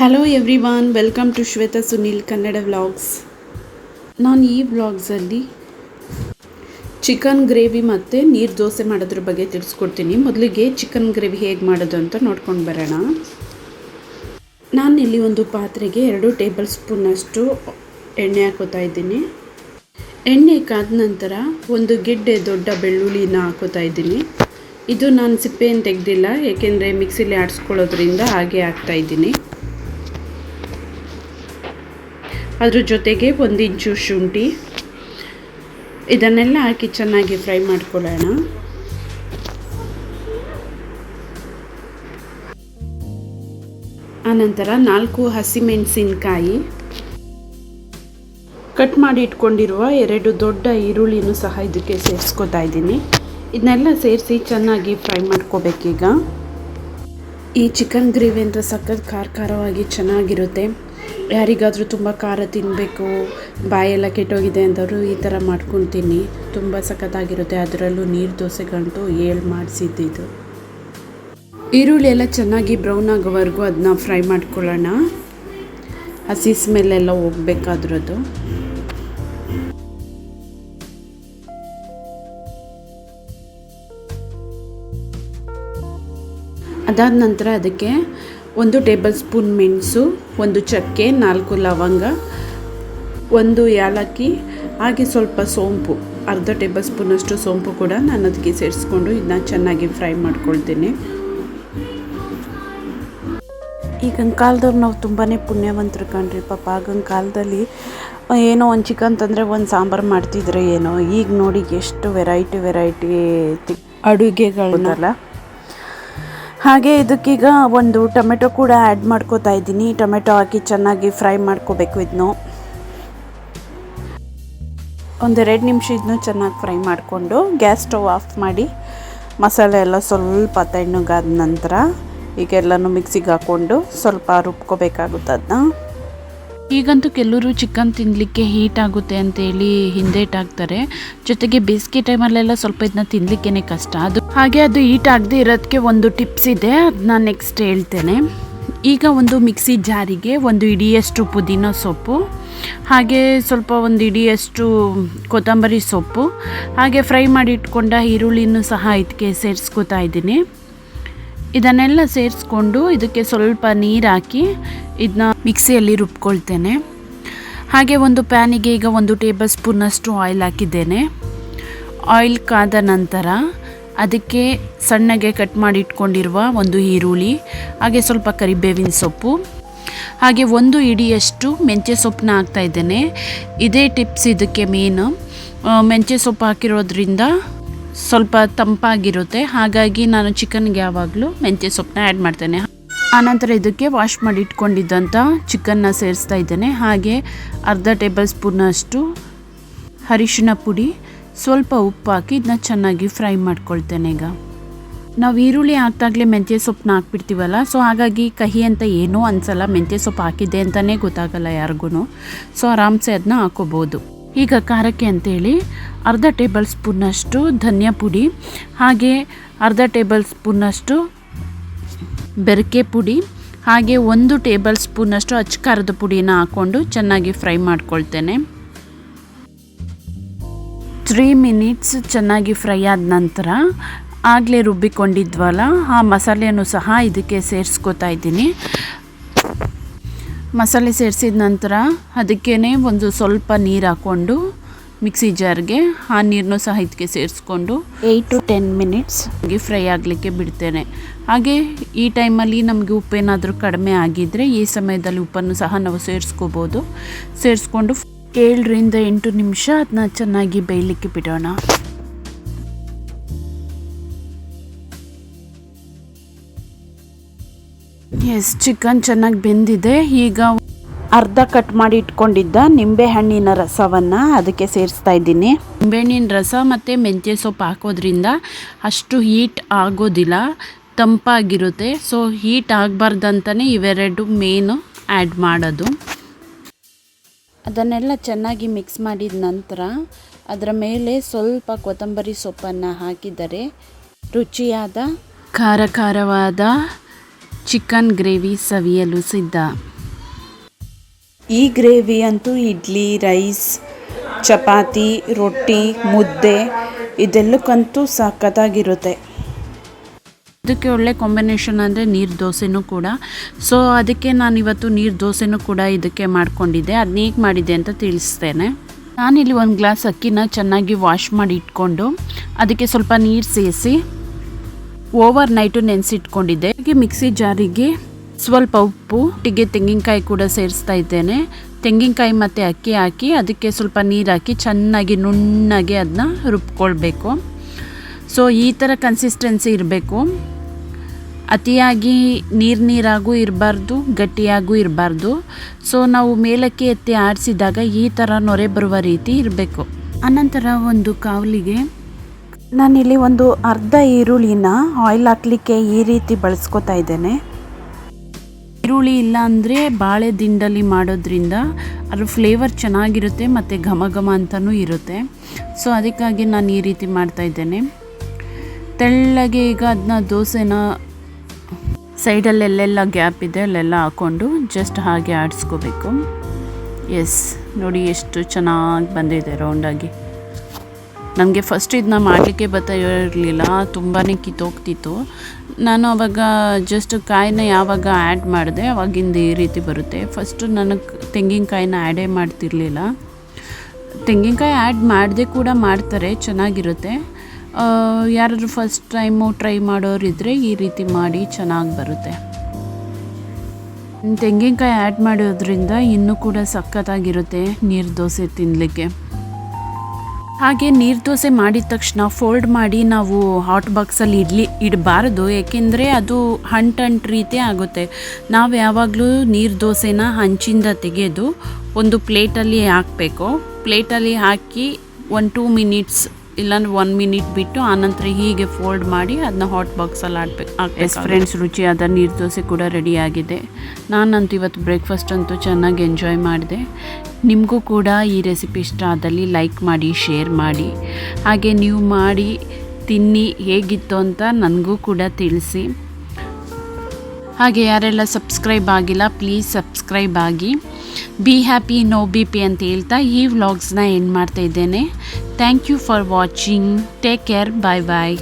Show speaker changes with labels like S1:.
S1: Hello everyone welcome to Shweta Sunil Kannada vlogs ನಾನು ಈ ವ್ಲಾಗ್ಸಲ್ಲಿ chicken gravy ಮತ್ತು ನೀರು ದೋಸೆ ಮಾಡೋದ್ರ ಬಗ್ಗೆ ತಿಳಿಸ್ಕೊಡ್ತೀನಿ. ಮೊದಲಿಗೆ ಚಿಕನ್ ಗ್ರೇವಿ ಹೇಗೆ ಮಾಡೋದು ಅಂತ ನೋಡ್ಕೊಂಡು ಬರೋಣ. ಇಲ್ಲಿ ಒಂದು ಪಾತ್ರೆಗೆ ಎರಡು ಟೇಬಲ್ ಸ್ಪೂನಷ್ಟು ಎಣ್ಣೆ ಹಾಕೋತಾ ಇದ್ದೀನಿ. ಎಣ್ಣೆ ಕಾದ ನಂತರ ಒಂದು ಗಿಡ್ಡೆ ದೊಡ್ಡ ಬೆಳ್ಳುಳ್ಳಿನ ಹಾಕೋತಾ ಇದ್ದೀನಿ. ಇದು ನಾನು ಸಿಪ್ಪೆಯನ್ನು ತೆಗೆದಿಲ್ಲ, ಏಕೆಂದರೆ ಮಿಕ್ಸಿಲಿ ಆಡಿಸ್ಕೊಳ್ಳೋದ್ರಿಂದ ಹಾಗೆ ಹಾಕ್ತಾ ಅದ್ರ ಜೊತೆಗೆ ಒಂದಿಂಚು ಶುಂಠಿ. ಇದನ್ನೆಲ್ಲ ಹಾಕಿ ಚೆನ್ನಾಗಿ ಫ್ರೈ ಮಾಡ್ಕೊಳ್ಳೋಣ. ಆನಂತರ ನಾಲ್ಕು ಹಸಿಮೆಣಸಿನಕಾಯಿ. ಕಟ್ ಮಾಡಿ ಇಟ್ಕೊಂಡಿರುವ ಎರಡು ದೊಡ್ಡ ಈರುಳ್ಳಿನೂ ಸಹ ಇದಕ್ಕೆ ಸೇರಿಸ್ಕೊತಾ ಇದ್ದೀನಿ. ಇದನ್ನೆಲ್ಲ ಸೇರಿಸಿ ಚೆನ್ನಾಗಿ ಫ್ರೈ ಮಾಡ್ಕೋಬೇಕೀಗ. ಈ ಚಿಕನ್ ಗ್ರೇವಿ ಅಂತ ಸಖತ್ ಖಾರ ಖಾರವಾಗಿ ಚೆನ್ನಾಗಿರುತ್ತೆ. ಯಾರಿಗಾದರೂ ತುಂಬ ಖಾರ ತಿನ್ನಬೇಕು ಬಾಯೆಲ್ಲ ಕೆಟ್ಟೋಗಿದೆ ಅಂದವರು ಈ ಥರ ಮಾಡ್ಕೊಂಡು ತಿನ್ನಿ ತುಂಬ ಸಖತ್ತಾಗಿರುತ್ತೆ. ಅದರಲ್ಲೂ ನೀರು ದೋಸೆಗಂತೂ ಏಳು ಮಾಡಿಸಿದ್ದಿದ್ದು. ಈರುಳ್ಳಿ ಎಲ್ಲ ಚೆನ್ನಾಗಿ ಬ್ರೌನ್ ಆಗೋವರೆಗೂ ಅದನ್ನ ಫ್ರೈ ಮಾಡ್ಕೊಳ್ಳೋಣ. ಹಸಿ ಸ್ಮೆಲ್ಲೆಲ್ಲ ಹೋಗ್ಬೇಕಾದ್ರದ್ದು. ಅದಾದ ನಂತರ ಅದಕ್ಕೆ ಒಂದು ಟೇಬಲ್ ಸ್ಪೂನ್ ಮೆಣಸು ಒಂದು ಚಕ್ಕೆ ನಾಲ್ಕು ಲವಂಗ ಒಂದು ಏಲಕ್ಕಿ ಹಾಗೆ ಸ್ವಲ್ಪ ಸೋಂಪು. ಅರ್ಧ ಟೇಬಲ್ ಸ್ಪೂನಷ್ಟು ಸೋಂಪು ಕೂಡ ನಾನು ಅದಕ್ಕೆ ಸೇರಿಸ್ಕೊಂಡು ಇದನ್ನ ಚೆನ್ನಾಗಿ ಫ್ರೈ ಮಾಡ್ಕೊಳ್ತೀನಿ. ಈಗಿನ ಕಾಲದವ್ರು ನಾವು ತುಂಬಾ ಪುಣ್ಯವಂತರು ಕಣ್ರಿ. ಪಾಪ ಆಗಿನ ಕಾಲದಲ್ಲಿ ಏನೋ ಒಂದು ಚಿಕನ್ ತಂದರೆ ಒಂದು ಸಾಂಬಾರು ಮಾಡ್ತಿದ್ರೆ ಏನೋ. ಈಗ ನೋಡಿ ಎಷ್ಟು ವೆರೈಟಿ ವೆರೈಟಿ ಅಡುಗೆಗಳನ್ನಲ್ಲ ಹಾಗೆ ಇದಕ್ಕೀಗ ಒಂದು ಟೊಮೆಟೊ ಕೂಡ ಆ್ಯಡ್ ಮಾಡ್ಕೋತಾ ಇದ್ದೀನಿ. ಟೊಮೆಟೊ ಹಾಕಿ ಚೆನ್ನಾಗಿ ಫ್ರೈ ಮಾಡ್ಕೋಬೇಕು ಇದನ್ನು ಒಂದೆರಡು ನಿಮಿಷ ಇದನ್ನು ಚೆನ್ನಾಗಿ ಫ್ರೈ ಮಾಡಿಕೊಂಡು ಗ್ಯಾಸ್ ಸ್ಟವ್ ಆಫ್ ಮಾಡಿ ಮಸಾಲೆ ಎಲ್ಲ ಸ್ವಲ್ಪ ತಣ್ಣಗಾದ ನಂತರ ಈಗೆಲ್ಲನೂ ಮಿಕ್ಸಿಗೆ ಹಾಕ್ಕೊಂಡು ಸ್ವಲ್ಪ ರುಬ್ಕೋಬೇಕಾಗುತ್ತೆ ಅದನ್ನ ಈಗಂತೂ ಕೆಲವರು ಚಿಕನ್ ತಿನ್ನಲಿಕ್ಕೆ ಹೀಟ್ ಆಗುತ್ತೆ ಅಂತೇಳಿ ಹಿಂದೇಟಾಗ್ತಾರೆ ಜೊತೆಗೆ ಬೇಸಿಗೆ ಟೈಮಲ್ಲೆಲ್ಲ ಸ್ವಲ್ಪ ಇದನ್ನ ತಿನ್ನಲಿಕ್ಕೇ ಕಷ್ಟ. ಅದು ಹಾಗೆ ಅದು ಹೀಟ್ ಆಗದೆ ಇರೋದಕ್ಕೆ ಒಂದು ಟಿಪ್ಸ್ ಇದೆ ಅದನ್ನ ನೆಕ್ಸ್ಟ್ ಹೇಳ್ತೇನೆ. ಈಗ ಒಂದು ಮಿಕ್ಸಿ ಜಾರಿಗೆ ಒಂದು ಇಡಿಯಷ್ಟು ಪುದೀನ ಸೊಪ್ಪು, ಹಾಗೆ ಸ್ವಲ್ಪ ಒಂದು ಇಡಿಯಷ್ಟು ಕೊತ್ತಂಬರಿ ಸೊಪ್ಪು, ಹಾಗೆ ಫ್ರೈ ಮಾಡಿ ಇಟ್ಕೊಂಡ ಈರುಳ್ಳಿನೂ ಸಹ ಇದಕ್ಕೆ ಸೇರಿಸ್ಕೊತಾ ಇದ್ದೀನಿ. ಇದನ್ನೆಲ್ಲ ಸೇರಿಸ್ಕೊಂಡು ಇದಕ್ಕೆ ಸ್ವಲ್ಪ ನೀರು ಹಾಕಿ ಇದನ್ನ ಮಿಕ್ಸಿಯಲ್ಲಿ ರುಬ್ಕೊಳ್ತೇನೆ. ಹಾಗೆ ಒಂದು ಪ್ಯಾನಿಗೆ ಈಗ ಒಂದು ಟೇಬಲ್ ಸ್ಪೂನಷ್ಟು ಆಯಿಲ್ ಹಾಕಿದ್ದೇನೆ. ಆಯಿಲ್ ಕಾದ ನಂತರ ಅದಕ್ಕೆ ಸಣ್ಣಗೆ ಕಟ್ ಮಾಡಿ ಇಟ್ಕೊಂಡಿರುವ ಒಂದು ಈರುಳ್ಳಿ, ಹಾಗೆ ಸ್ವಲ್ಪ ಕರಿಬೇವಿನ ಸೊಪ್ಪು, ಹಾಗೆ ಒಂದು ಇಡಿಯಷ್ಟು ಮೆಂತ್ಯ ಸೊಪ್ಪನ್ನ ಹಾಕ್ತಾ ಇದ್ದೇನೆ. ಇದೇ ಟಿಪ್ಸ್ ಇದಕ್ಕೆ ಮೇನ್. ಮೆಂತ್ಯ ಸೊಪ್ಪು ಹಾಕಿರೋದ್ರಿಂದ ಸ್ವಲ್ಪ ತಂಪಾಗಿರುತ್ತೆ. ಹಾಗಾಗಿ ನಾನು ಚಿಕನ್ಗೆ ಯಾವಾಗಲೂ ಮೆಂತ್ಯ ಸೊಪ್ಪನ್ನ ಆ್ಯಡ್ ಮಾಡ್ತೇನೆ. ಆನಂತರ ಇದಕ್ಕೆ ವಾಶ್ ಮಾಡಿ ಇಟ್ಕೊಂಡಿದ್ದಂಥ ಚಿಕನ್ನ ಸೇರಿಸ್ತಾ ಇದ್ದೇನೆ. ಹಾಗೆ ಅರ್ಧ ಟೇಬಲ್ ಸ್ಪೂನಷ್ಟು ಅರಿಶಿನ ಪುಡಿ, ಸ್ವಲ್ಪ ಉಪ್ಪು ಹಾಕಿ ಇದನ್ನ ಚೆನ್ನಾಗಿ ಫ್ರೈ ಮಾಡ್ಕೊಳ್ತೇನೆ ಈಗ. ನಾವು ಈರುಳ್ಳಿ ಹಾಕ್ದಾಗಲೇ ಮೆಂತ್ಯ ಸೊಪ್ಪನ್ನ ಹಾಕ್ಬಿಡ್ತೀವಲ್ಲ ಸೊ ಹಾಗಾಗಿ ಕಹಿ ಅಂತ ಏನೂ ಅನಿಸಲ್ಲ, ಮೆಂತ್ಯ ಸೊಪ್ಪು ಹಾಕಿದ್ದೆ ಅಂತಲೇ ಗೊತ್ತಾಗಲ್ಲ ಯಾರಿಗೂ ಸೊ ಆರಾಮ್ಸೆ ಅದನ್ನ ಹಾಕೋಬೋದು. ಈಗ ಖಾರಕ್ಕೆ ಅಂತೇಳಿ ಅರ್ಧ ಟೇಬಲ್ ಸ್ಪೂನಷ್ಟು ಧನಿಯಾ ಪುಡಿ ಹಾಗೆ ಅರ್ಧ ಟೇಬಲ್ ಸ್ಪೂನಷ್ಟು ಬೆರಕೆ ಪುಡಿ, ಹಾಗೆ ಒಂದು ಟೇಬಲ್ ಸ್ಪೂನಷ್ಟು ಅಚ್ಚ ಖಾರದ ಪುಡಿನ ಹಾಕ್ಕೊಂಡು ಚೆನ್ನಾಗಿ ಫ್ರೈ ಮಾಡ್ಕೊಳ್ತೇನೆ. ತ್ರೀ ಮಿನಿಟ್ಸ್ ಚೆನ್ನಾಗಿ ಫ್ರೈ ಆದ ನಂತರ ಆಗಲೇ ರುಬ್ಬಿಕೊಂಡಿದ್ವಲ್ಲ, ಆ ಮಸಾಲೆಯನ್ನು ಸಹ ಇದಕ್ಕೆ ಸೇರಿಸ್ಕೋತಾ ಇದ್ದೀನಿ. ಮಸಾಲೆ ಸೇರಿಸಿದ ನಂತರ ಅದಕ್ಕೇ ಒಂದು ಸ್ವಲ್ಪ ನೀರು ಹಾಕ್ಕೊಂಡು ಮಿಕ್ಸಿ ಜಾರ್ಗೆ ಆ ನೀರನ್ನು ಸಹ ಇದಕ್ಕೆ ಸೇರಿಸ್ಕೊಂಡು eight to ten minutes fry ಆಗಲಿಕ್ಕೆ ಬಿಡ್ತೇನೆ. ಹಾಗೆ ಈ ಟೈಮಲ್ಲಿ ನಮಗೆ ಉಪ್ಪೇನಾದರೂ ಕಡಿಮೆ ಆಗಿದ್ದರೆ ಈ ಸಮಯದಲ್ಲಿ ಉಪ್ಪನ್ನು ಸಹ ನಾವು ಸೇರಿಸ್ಕೋಬೋದು. ಸೇರಿಸ್ಕೊಂಡು ಏಳರಿಂದ ಎಂಟು ನಿಮಿಷ ಅದನ್ನ ಚೆನ್ನಾಗಿ ಬೇಯಲಿಕ್ಕೆ ಬಿಡೋಣ. ಎಸ್ ಚಿಕನ್ ಚೆನ್ನಾಗಿ ಬೆಂದಿದೆ. ಈಗ ಅರ್ಧ ಕಟ್ ಮಾಡಿ ಇಟ್ಕೊಂಡಿದ್ದ ನಿಂಬೆಹಣ್ಣಿನ ರಸವನ್ನು ಅದಕ್ಕೆ ಸೇರಿಸ್ತಾ ಇದ್ದೀನಿ. ನಿಂಬೆಹಣ್ಣಿನ ರಸ ಮತ್ತು ಮೆಂತ್ಯ ಸೊಪ್ಪು ಹಾಕೋದ್ರಿಂದ ಅಷ್ಟು ಹೀಟ್ ಆಗೋದಿಲ್ಲ ತಂಪಾಗಿರುತ್ತೆ. ಸೊ ಹೀಟ್ ಆಗಬಾರ್ದಂತಲೇ ಇವೆರಡು ಮೇನು ಆ್ಯಡ್ ಮಾಡೋದು. ಅದನ್ನೆಲ್ಲ ಚೆನ್ನಾಗಿ ಮಿಕ್ಸ್ ಮಾಡಿದ ನಂತರ ಅದರ ಮೇಲೆ ಸ್ವಲ್ಪ ಕೊತ್ತಂಬರಿ ಸೊಪ್ಪನ್ನು ಹಾಕಿದರೆ ರುಚಿಯಾದ ಖಾರ ಖಾರವಾದ
S2: ಚಿಕನ್ ಗ್ರೇವಿ ಸವಿಯಲು ಸಿದ್ಧ.
S1: ಈ ಗ್ರೇವಿ ಅಂತೂ ಇಡ್ಲಿ, ರೈಸ್, ಚಪಾತಿ, ರೊಟ್ಟಿ, ಮುದ್ದೆ ಇದೆಲ್ಲಕ್ಕಂತೂ ಸಖತ್ತಾಗಿರುತ್ತೆ.
S2: ಇದಕ್ಕೆ ಒಳ್ಳೆ ಕಾಂಬಿನೇಷನ್ ಅಂದರೆ ನೀರು ದೋಸೆನೂ ಕೂಡ. ಸೊ ಅದಕ್ಕೆ ನಾನು ಇವತ್ತು ನೀರು ದೋಸೆನೂ ಕೂಡ ಇದಕ್ಕೆ ಮಾಡ್ಕೊಂಡಿದ್ದೆ. ಅದನ್ನ ಹೇಗೆ ಮಾಡಿದ್ದೆ ಅಂತ ತಿಳಿಸ್ತೇನೆ. ನಾನಿಲ್ಲಿ ಒಂದು ಗ್ಲಾಸ್ ಅಕ್ಕಿನ ಚೆನ್ನಾಗಿ ವಾಶ್ ಮಾಡಿ ಇಟ್ಕೊಂಡು ಅದಕ್ಕೆ ಸ್ವಲ್ಪ ನೀರು ಸೇರಿಸಿ ಓವರ್ ನೈಟು ನೆನೆಸಿಟ್ಕೊಂಡಿದ್ದೆ. ಹಾಗೆ ಮಿಕ್ಸಿ ಜಾರಿಗೆ ಸ್ವಲ್ಪ ಉಪ್ಪು ಒಟ್ಟಿಗೆ ತೆಂಗಿನಕಾಯಿ ಕೂಡ ಸೇರಿಸ್ತಾ ಇದ್ದೇನೆ. ತೆಂಗಿನಕಾಯಿ ಮತ್ತು ಅಕ್ಕಿ ಹಾಕಿ ಅದಕ್ಕೆ ಸ್ವಲ್ಪ ನೀರು ಹಾಕಿ ಚೆನ್ನಾಗಿ ನುಣ್ಣಗೆ ಅದನ್ನ ರುಬ್ಕೊಳ್ಬೇಕು. ಸೊ ಈ ಥರ ಕನ್ಸಿಸ್ಟೆನ್ಸಿ ಇರಬೇಕು. ಅತಿಯಾಗಿ ನೀರು ನೀರಾಗೂ ಇರಬಾರ್ದು, ಗಟ್ಟಿಯಾಗೂ ಇರಬಾರ್ದು. ಸೊ ನಾವು ಮೇಲಕ್ಕೆ ಎತ್ತಿ ಆಡಿಸಿದಾಗ ಈ ಥರ ನೊರೆ ಬರುವ ರೀತಿ ಇರಬೇಕು. ಅನಂತರ ಒಂದು ಕಾವಲಿಗೆ,
S1: ನಾನಿಲ್ಲಿ ಒಂದು ಅರ್ಧ ಈರುಳ್ಳಿನ ಆಯಿಲ್ ಹಾಕ್ಲಿಕ್ಕೆ ಈ ರೀತಿ ಬಳಸ್ಕೊತಾ ಇದ್ದೇನೆ.
S2: ಈರುಳ್ಳಿ ಇಲ್ಲ ಅಂದರೆ ಬಾಳೆ ದಿಂಡಲ್ಲಿ ಮಾಡೋದ್ರಿಂದ ಅದ್ರ ಫ್ಲೇವರ್ ಚೆನ್ನಾಗಿರುತ್ತೆ ಮತ್ತು ಘಮ ಘಮ ಅಂತಲೂ ಇರುತ್ತೆ. ಸೊ ಅದಕ್ಕಾಗಿ ನಾನು ಈ ರೀತಿ ಮಾಡ್ತಾ ಇದ್ದೇನೆ. ತೆಳ್ಳಗೆ ಈಗ ಅದನ್ನ ದೋಸೆನ ಸೈಡಲ್ಲೆಲ್ಲೆಲ್ಲ ಗ್ಯಾಪ್ ಇದೆ ಅಲ್ಲೆಲ್ಲ ಹಾಕ್ಕೊಂಡು ಜಸ್ಟ್ ಹಾಗೆ ಆಡಿಸ್ಕೋಬೇಕು. ಎಸ್ ನೋಡಿ ಎಷ್ಟು ಚೆನ್ನಾಗಿ ಬಂದಿದೆ ರೌಂಡಾಗಿ ನನಗೆ ಫಸ್ಟ್ ಇದನ್ನ ಮಾಡಲಿಕ್ಕೆ ಬರ್ತಾ ಇರಲಿಲ್ಲ ತುಂಬಾ ಕಿತ್ತೋಗ್ತಿತ್ತು. ನಾನು ಅವಾಗ ಜಸ್ಟ್ ಕಾಯಿನ ಯಾವಾಗ ಆ್ಯಡ್ ಮಾಡಿದೆ ಅವಾಗಿಂದ ಈ ರೀತಿ ಬರುತ್ತೆ. ಫಸ್ಟು ನನಗೆ ತೆಂಗಿನಕಾಯಿನ ಆ್ಯಡೇ ಮಾಡ್ತಿರ್ಲಿಲ್ಲ. ತೆಂಗಿನಕಾಯಿ ಆ್ಯಡ್ ಮಾಡದೆ ಕೂಡ ಮಾಡ್ತಾರೆ, ಚೆನ್ನಾಗಿರುತ್ತೆ. ಯಾರಾದರೂ ಫಸ್ಟ್ ಟೈಮು ಟ್ರೈ ಮಾಡೋರಿದ್ದರೆ ಈ ರೀತಿ ಮಾಡಿ ಚೆನ್ನಾಗಿ ಬರುತ್ತೆ. ತೆಂಗಿನಕಾಯಿ ಆ್ಯಡ್ ಮಾಡೋದ್ರಿಂದ ಇನ್ನೂ ಕೂಡ ಸಖತ್ತಾಗಿರುತ್ತೆ ನೀರು ದೋಸೆ ತಿನ್ನಲಿಕ್ಕೆ ಹಾಗೆ ನೀರು ದೋಸೆ ಮಾಡಿದ ತಕ್ಷಣ ಫೋಲ್ಡ್ ಮಾಡಿ ನಾವು ಹಾಟ್ ಬಾಕ್ಸಲ್ಲಿ ಇಡ್ಲಿ ಇಡಬಾರ್ದು ಏಕೆಂದರೆ ಅದು ಹಂಟ್ ಅಂಟ್ ರೀತಿ ಆಗುತ್ತೆ. ನಾವು ಯಾವಾಗಲೂ ನೀರು ದೋಸೆನ ಹಂಚಿಂದ ತೆಗೆದು ಒಂದು ಪ್ಲೇಟಲ್ಲಿ ಹಾಕಬೇಕು. ಪ್ಲೇಟಲ್ಲಿ ಹಾಕಿ ಒನ್ ಟೂ ಮಿನಿಟ್ಸ್ ಇಲ್ಲಾಂದ್ರೆ ಒನ್ ಮಿನಿಟ್ ಬಿಟ್ಟು ಆನಂತರ ಹೀಗೆ ಫೋಲ್ಡ್ ಮಾಡಿ ಅದನ್ನ ಹಾಟ್ ಬಾಕ್ಸಲ್ಲಿ ಆಡ್ಬೇಕು ಎಸ್ ಫ್ರೆಂಡ್ಸ್ ರುಚಿಯಾದ ನೀರು ದೋಸೆ ಕೂಡ ರೆಡಿಯಾಗಿದೆ ನಾನಂತೂ ಇವತ್ತು ಬ್ರೇಕ್ಫಾಸ್ಟ್ ಅಂತೂ ಚೆನ್ನಾಗಿ ಎಂಜಾಯ್ ಮಾಡಿದೆ. ನಿಮಗೂ ಕೂಡ ಈ ರೆಸಿಪಿ ಇಷ್ಟ ಆದಲ್ಲಿ ಲೈಕ್ ಮಾಡಿ, ಶೇರ್ ಮಾಡಿ. ಹಾಗೆ ನೀವು ಮಾಡಿ, ತಿನ್ನಿ, ಹೇಗಿತ್ತು ಅಂತ ನನಗೂ ಕೂಡ ತಿಳಿಸಿ. ಹಾಗೆ ಯಾರೆಲ್ಲ ಸಬ್ಸ್ಕ್ರೈಬ್ ಆಗಿಲ್ಲ, ಪ್ಲೀಸ್ ಸಬ್ಸ್ಕ್ರೈಬ್ ಆಗಿ. Be happy no B P ಅಂತ ಹೇಳ್ತಾ ಈ ವ್ಲಾಗ್ಸ್ನ ಎಂಡ್ ಮಾಡ್ತಾ ಇದ್ದೇನೆ. Thank you for watching. Take care. Bye bye.